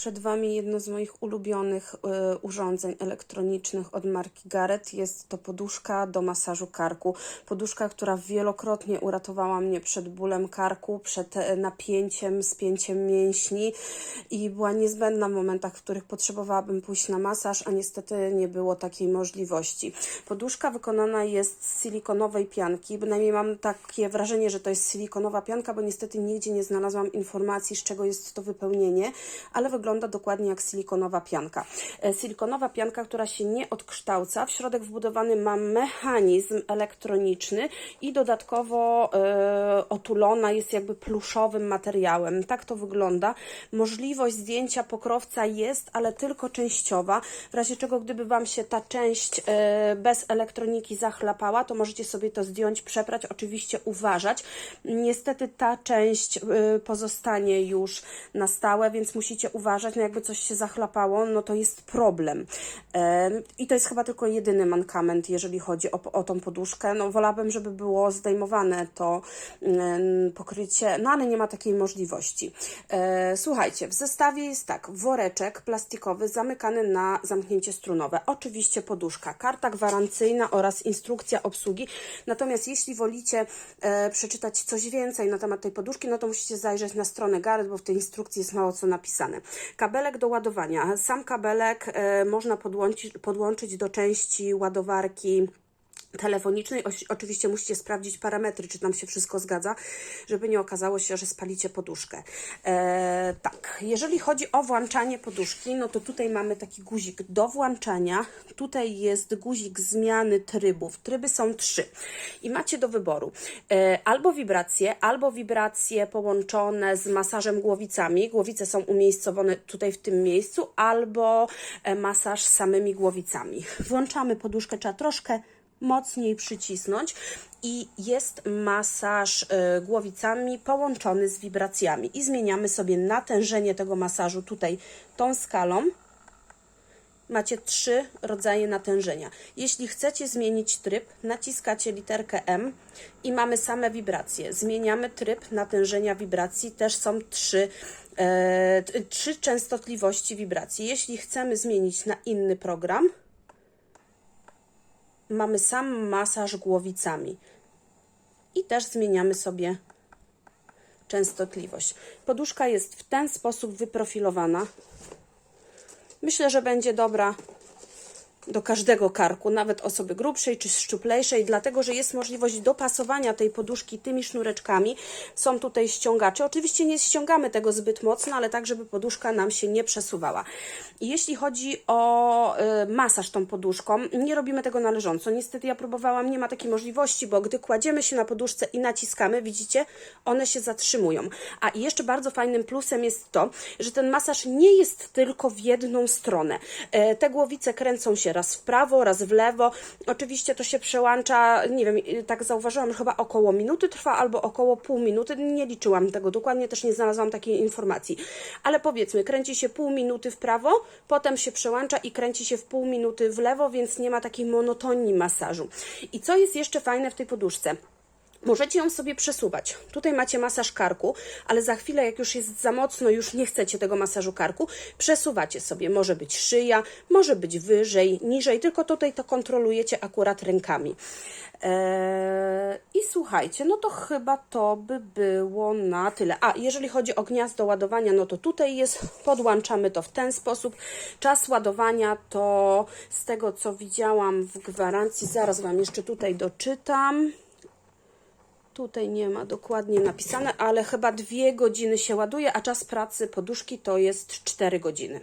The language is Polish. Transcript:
Przed Wami jedno z moich ulubionych y, urządzeń elektronicznych od marki Garrett. Jest to poduszka do masażu karku. Poduszka, która wielokrotnie uratowała mnie przed bólem karku, przed e, napięciem, spięciem mięśni i była niezbędna w momentach, w których potrzebowałabym pójść na masaż, a niestety nie było takiej możliwości. Poduszka wykonana jest z silikonowej pianki, bynajmniej mam takie wrażenie, że to jest silikonowa pianka, bo niestety nigdzie nie znalazłam informacji, z czego jest to wypełnienie, ale wygląda dokładnie jak silikonowa pianka. E, Silikonowa pianka, która się nie odkształca, w środek wbudowany ma mechanizm elektroniczny i dodatkowo e, otulona jest jakby pluszowym materiałem. Tak to wygląda. Możliwość zdjęcia pokrowca jest, ale tylko częściowa. W razie czego, gdyby Wam się ta część e, bez elektroniki zachlapała, to możecie sobie to zdjąć, przeprać, oczywiście uważać. Niestety ta część e, pozostanie już na stałe, więc musicie uważać, no jakby coś się zachlapało, no to jest problem. I to jest chyba tylko jedyny mankament, jeżeli chodzi o, o tą poduszkę. No wolałabym, żeby było zdejmowane to pokrycie, no ale nie ma takiej możliwości. E, Słuchajcie, w zestawie jest tak, woreczek plastikowy zamykany na zamknięcie strunowe. Oczywiście poduszka, karta gwarancyjna oraz instrukcja obsługi. Natomiast jeśli wolicie e, przeczytać coś więcej na temat tej poduszki, no to musicie zajrzeć na stronę Garrett, bo w tej instrukcji jest mało co napisane. Kabelek do ładowania. Sam kabelek e, można podłączyć, podłączyć do części ładowarki telefonicznej. Oś- Oczywiście musicie sprawdzić parametry, czy tam się wszystko zgadza, żeby nie okazało się, że spalicie poduszkę. E, tak, jeżeli chodzi o włączanie poduszki, no to tutaj mamy taki guzik do włączania. Tutaj jest guzik zmiany trybów. Tryby są trzy i macie do wyboru e, albo wibracje, albo wibracje połączone z masażem głowicami. Głowice są umiejscowione tutaj w tym miejscu, albo e, masaż samymi głowicami. Włączamy poduszkę, trzeba troszkę mocniej przycisnąć i jest masaż y, głowicami połączony z wibracjami i zmieniamy sobie natężenie tego masażu tutaj tą skalą. Macie trzy rodzaje natężenia. Jeśli chcecie zmienić tryb, naciskacie literkę M i mamy same wibracje. Zmieniamy tryb natężenia wibracji, też są trzy, e, trzy częstotliwości wibracji. Jeśli chcemy zmienić na inny program, mamy sam masaż głowicami. I też zmieniamy sobie częstotliwość. Poduszka jest w ten sposób wyprofilowana. Myślę, że będzie dobra do każdego karku, nawet osoby grubszej czy szczuplejszej, dlatego że jest możliwość dopasowania tej poduszki tymi sznureczkami. Są tutaj ściągacze. Oczywiście nie ściągamy tego zbyt mocno, ale tak, żeby poduszka nam się nie przesuwała. Jeśli chodzi o y, masaż tą poduszką, nie robimy tego należąco. Niestety ja próbowałam, nie ma takiej możliwości, bo gdy kładziemy się na poduszce i naciskamy, widzicie, one się zatrzymują. A i jeszcze bardzo fajnym plusem jest to, że ten masaż nie jest tylko w jedną stronę. E, Te głowice kręcą się raz w prawo, raz w lewo. Oczywiście to się przełącza, nie wiem, tak zauważyłam, chyba około minuty trwa albo około pół minuty. Nie liczyłam tego dokładnie, też nie znalazłam takiej informacji. Ale powiedzmy, kręci się pół minuty w prawo, potem się przełącza i kręci się w pół minuty w lewo, więc nie ma takiej monotonii masażu. I co jest jeszcze fajne w tej poduszce? Możecie ją sobie przesuwać. Tutaj macie masaż karku, ale za chwilę, jak już jest za mocno, już nie chcecie tego masażu karku, przesuwacie sobie. Może być szyja, może być wyżej, niżej, tylko tutaj to kontrolujecie akurat rękami. Eee, I słuchajcie, no to chyba to by było na tyle. A jeżeli chodzi o gniazdo ładowania, no to tutaj jest, podłączamy to w ten sposób. Czas ładowania to z tego, co widziałam w gwarancji, zaraz Wam jeszcze tutaj doczytam. Tutaj nie ma dokładnie napisane, ale chyba dwie godziny się ładuje, a czas pracy poduszki to jest 4 godziny.